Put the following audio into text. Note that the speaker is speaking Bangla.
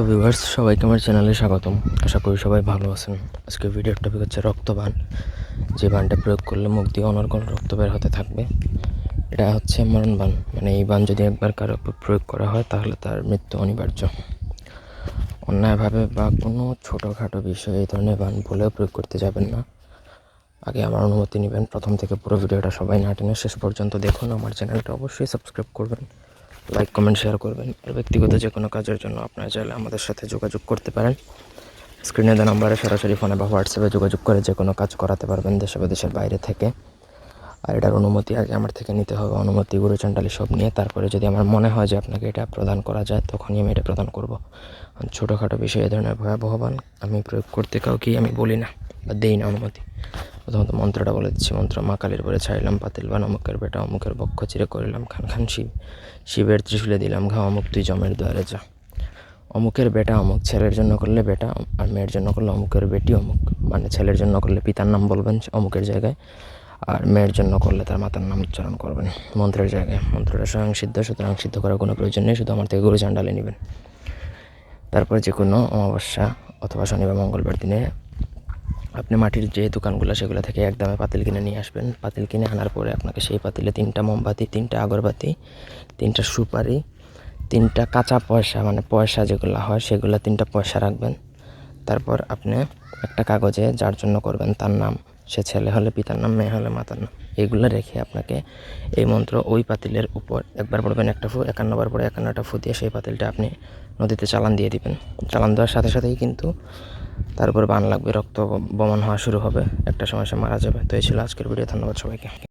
সো ভিউয়ার্স সবাইকে আমার চ্যানেলে স্বাগতম। আশা করি সবাই ভালো আছেন। আজকে ভিডিওর টপিক হচ্ছে রক্তবান। যে বানটা প্রয়োগ করলে মুখ দিয়ে অনর্গল রক্ত বের হতে থাকবে, এটা হচ্ছে মরণ বান মানে এই বান যদি একবার কারও প্রয়োগ করা হয়, তাহলে তার মৃত্যু অনিবার্য। অন্যায়ভাবে বা কোনো ছোটোখাটো বিষয়ে এই ধরনের বান বলেও প্রয়োগ করতে যাবেন না। আগে আমার অনুমতি নেবেন। প্রথম থেকে পুরো ভিডিওটা সবাই না টেনে শেষ পর্যন্ত দেখুন। আমার চ্যানেলটা অবশ্যই সাবস্ক্রাইব করবেন। লাইক কমেন্ট শেয়ার করবেন। আর ব্যক্তিগত যে কোনো কাজের জন্য আপনারা চাইলে আমাদের সাথে যোগাযোগ করতে পারেন। স্ক্রিনে দেওয়া নাম্বারে সরাসরি ফোনে বা হোয়াটসঅ্যাপে যোগাযোগ করে যে কোনো কাজ করাতে পারবেন দেশে বা দেশের বাইরে থেকে। আর এটার অনুমতি আগে আমার থেকে নিতে হবে। অনুমতি গুরুচণ্ডালি সব নিয়ে। তারপরে যদি আমার মনে হয় যে আপনাকে এটা প্রদান করা যায়, তখনই আমি এটা প্রদান করব। ছোটোখাটো বিষয়ে এ ধরনের ভয়াবহবান আমি প্রয়োগ করতে কাউকেই আমি বলি না বা দেই না অনুমতি। প্রথমত মন্ত্রটা বলে দিচ্ছি, মন্ত্র মা কালীর পরে ছাড়িলাম, পাতিল বান অমুকের বেটা অমুকের বক্ষ চিরে করিলাম, খান খান শিব, শিবের ত্রিশুলে দিলাম ঘা অমুক, তুই জমের দুয়ারে যা। অমুকের বেটা অমুক, ছেলের জন্য করলে বেটা, আর মেয়ের জন্য করলে অমুকের বেটি অমুক মানে ছেলের জন্য করলে পিতার নাম বলবেন অমুকের জায়গায়, আর মেয়ের জন্য করলে তার মাতার নাম উচ্চারণ করবেন মন্ত্রের জায়গায়। মন্ত্রটা স্বয়ং সিদ্ধ, সুতরাং সিদ্ধ করার কোনো প্রয়োজন নেই, শুধু আমার থেকে গুরু চান্ডালে নেবেন। তারপর যে কোনো অমাবস্যা অথবা শনিবার মঙ্গলবার দিনে আপনি মাটির যে দোকানগুলো, সেগুলো থেকে একদমে পাতিল কিনে নিয়ে আসবেন। পাতিল কিনে আনার পরে আপনাকে সেই পাতিলে তিনটা মোমবাতি, তিনটা আগরবাতি, তিনটা সুপারি, তিনটা কাঁচা পয়সা মানে পয়সা যেগুলো হয়, সেগুলো তিনটা পয়সা রাখবেন। তারপর আপনি একটা কাগজে যার জন্য করবেন তার নাম, সে ছেলে হলে পিতার নাম, মেয়ে হলে মাতার নাম, এগুলো রেখে আপনাকে এই মন্ত্র ওই পাতিলের উপর একবার পড়বেন একটা ফু একান্নবার পরে একান্নটা ফু দিয়ে সেই পাতিলটা আপনি নদীতে চালান দিয়ে দিবেন। চালান দেওয়ার সাথে সাথেই কিন্তু তার উপর বান লাগবে, রক্ত বমন হওয়া শুরু হবে। একটা সময় সে মারা যাবে। তো এই ছিল আজকের ভিডিও। ধন্যবাদ সবাইকে।